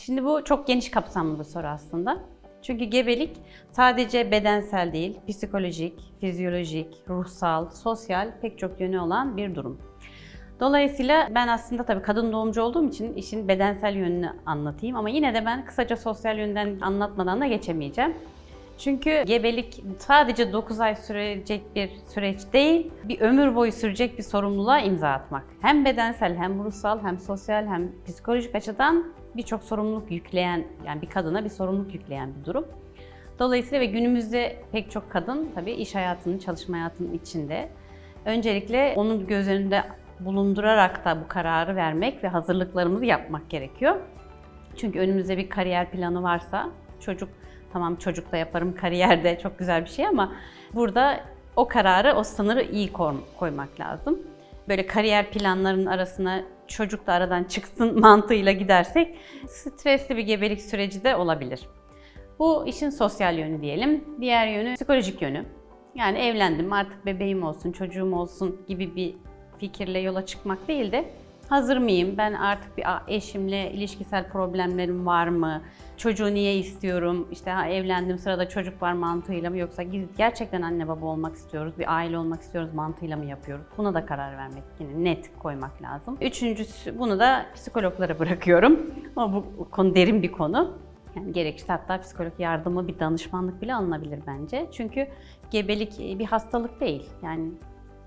Şimdi bu çok geniş kapsamlı bir soru aslında. Çünkü gebelik sadece bedensel değil, psikolojik, fizyolojik, ruhsal, sosyal pek çok yönü olan bir durum. Dolayısıyla ben aslında tabii kadın doğumcu olduğum için işin bedensel yönünü anlatayım ama yine de ben kısaca sosyal yönden anlatmadan da geçemeyeceğim. Çünkü gebelik sadece 9 ay sürecek bir süreç değil, bir ömür boyu sürecek bir sorumluluğa imza atmak. Hem bedensel hem ruhsal hem sosyal hem psikolojik açıdan birçok sorumluluk yükleyen, yani bir kadına bir sorumluluk yükleyen bir durum. Dolayısıyla ve günümüzde pek çok kadın tabii iş hayatının, çalışma hayatının içinde. Öncelikle onun göz önünde bulundurarak da bu kararı vermek ve hazırlıklarımızı yapmak gerekiyor. Çünkü önümüzde bir kariyer planı varsa çocuk tamam çocukla yaparım kariyerde çok güzel bir şey ama burada o kararı, o sınırı iyi koy- koymak lazım. Böyle kariyer planlarının arasına çocuk da aradan çıksın mantığıyla gidersek stresli bir gebelik süreci de olabilir. Bu işin sosyal yönü diyelim. Diğer yönü psikolojik yönü. Yani evlendim artık bebeğim olsun, çocuğum olsun gibi bir fikirle yola çıkmak değil de hazır mıyım? Ben artık bir eşimle ilişkisel problemlerim var mı? Çocuğu niye istiyorum? İşte ha, evlendim sırada çocuk var mantığıyla mı yoksa gerçekten anne baba olmak istiyoruz, bir aile olmak istiyoruz mantığıyla mı yapıyoruz? Buna da karar vermek yine net koymak lazım. Üçüncüsü bunu da psikologlara bırakıyorum. Ama bu konu derin bir konu. Yani gerekirse hatta psikolog yardımı bir danışmanlık bile alınabilir bence. Çünkü gebelik e, bir hastalık değil. Yani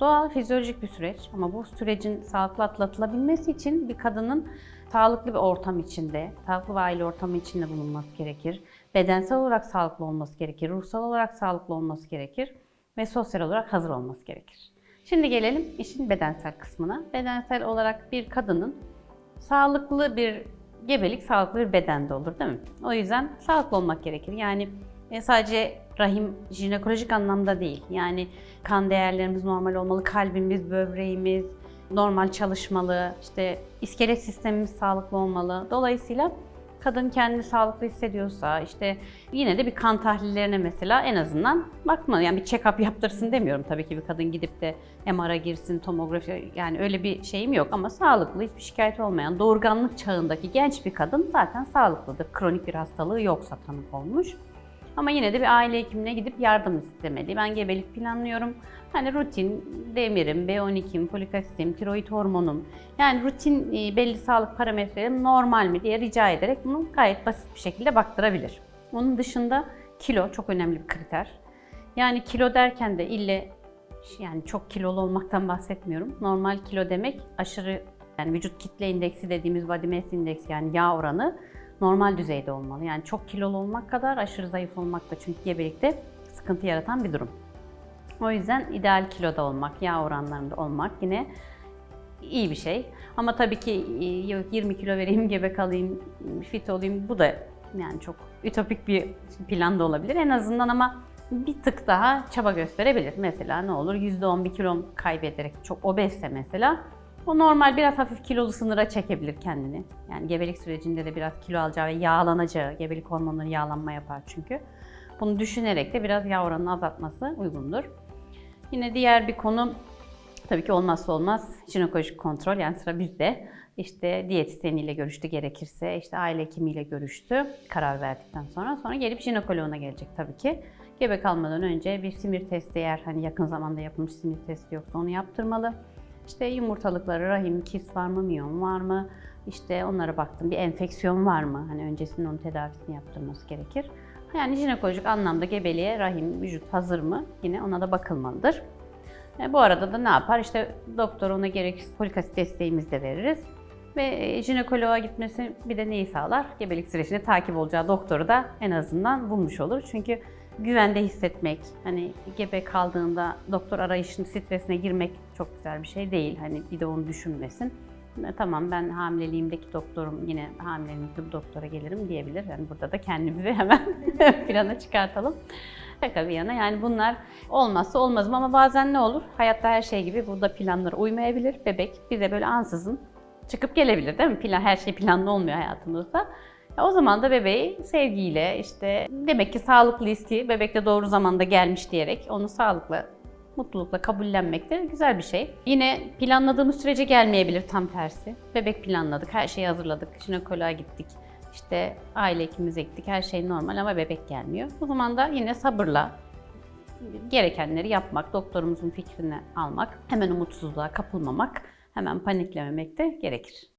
doğal, fizyolojik bir süreç ama bu sürecin sağlıklı atlatılabilmesi için bir kadının sağlıklı bir ortam içinde, sağlıklı bir aile ortamı içinde bulunması gerekir. Bedensel olarak sağlıklı olması gerekir, ruhsal olarak sağlıklı olması gerekir ve sosyal olarak hazır olması gerekir. Şimdi gelelim işin bedensel kısmına. Bedensel olarak bir kadının sağlıklı bir gebelik sağlıklı bir bedende olur değil mi? O yüzden sağlıklı olmak gerekir. Yani e, sadece rahim jinekolojik anlamda değil. Yani kan değerlerimiz normal olmalı, kalbimiz, böbreğimiz normal çalışmalı, işte iskelet sistemimiz sağlıklı olmalı. Dolayısıyla kadın kendini sağlıklı hissediyorsa işte yine de bir kan tahlillerine mesela en azından bakmalı. Yani bir check-up yaptırsın demiyorum tabii ki bir kadın gidip de MR'a girsin, tomografi yani öyle bir şeyim yok ama sağlıklı, hiçbir şikayet olmayan doğurganlık çağındaki genç bir kadın zaten sağlıklıdır. Kronik bir hastalığı yoksa tanık olmuş. Ama yine de bir aile hekimine gidip yardım istemeli. Ben gebelik planlıyorum. Hani rutin demirim, B12'm, folik asitim, tiroid hormonum. Yani rutin e, belli sağlık parametrelerim normal mi diye rica ederek bunu gayet basit bir şekilde baktırabilir. Onun dışında kilo çok önemli bir kriter. Yani kilo derken de ille yani çok kilolu olmaktan bahsetmiyorum. Normal kilo demek aşırı yani vücut kitle indeksi dediğimiz body mass index yani yağ oranı normal düzeyde olmalı. Yani çok kilolu olmak kadar aşırı zayıf olmak da çünkü gebelikte sıkıntı yaratan bir durum. O yüzden ideal kiloda olmak, yağ oranlarında olmak yine iyi bir şey. Ama tabii ki 20 kilo vereyim, gebe kalayım, fit olayım bu da yani çok ütopik bir plan da olabilir. En azından ama bir tık daha çaba gösterebilir. Mesela ne olur %10 bir kilo kaybederek çok obezse mesela o normal biraz hafif kilolu sınıra çekebilir kendini. Yani gebelik sürecinde de biraz kilo alacağı ve yağlanacağı, gebelik hormonları yağlanma yapar çünkü. Bunu düşünerek de biraz yağ oranını azaltması uygundur. Yine diğer bir konu tabii ki olmazsa olmaz jinekolojik kontrol yani sıra bizde. İşte diyetisyeniyle görüştü gerekirse, işte aile hekimiyle görüştü karar verdikten sonra. Sonra gelip jinekoloğuna gelecek tabii ki. Gebe kalmadan önce bir simir testi eğer hani yakın zamanda yapılmış simir testi yoksa onu yaptırmalı. İşte yumurtalıkları, rahim, kis var mı, miyom var mı? İşte onlara baktım. Bir enfeksiyon var mı? Hani öncesinde onun tedavisini yaptırması gerekir. Yani jinekolojik anlamda gebeliğe rahim, vücut hazır mı? Yine ona da bakılmalıdır. E, bu arada da ne yapar? İşte doktor ona gerekirse folik asit desteğimizi de veririz. Ve e, jinekoloğa gitmesi bir de neyi sağlar? Gebelik sürecinde takip olacağı doktoru da en azından bulmuş olur. Çünkü güvende hissetmek, hani gebe kaldığında doktor arayışının stresine girmek çok güzel bir şey değil. Hani bir de onu düşünmesin. E, Tamam ben hamileliğimdeki doktorum yine hamileliğimde bu doktora gelirim diyebilir. Yani burada da kendimizi hemen plana çıkartalım. Şaka bir yana yani bunlar olmazsa olmaz mı ama bazen ne olur? Hayatta her şey gibi burada planlara uymayabilir. Bebek bize böyle ansızın çıkıp gelebilir değil mi? Plan, her şey planlı olmuyor hayatımızda. O zaman da bebeği sevgiyle işte demek ki sağlıklıyız ki bebek de doğru zamanda gelmiş diyerek onu sağlıkla mutlulukla kabullenmek de güzel bir şey. Yine planladığımız sürece gelmeyebilir tam tersi. Bebek planladık, her şeyi hazırladık, jinekoloğa gittik. İşte aile hekimimize gittik, her şey normal ama bebek gelmiyor. O zaman da yine sabırla gerekenleri yapmak, doktorumuzun fikrini almak, hemen umutsuzluğa kapılmamak, hemen paniklememek de gerekir.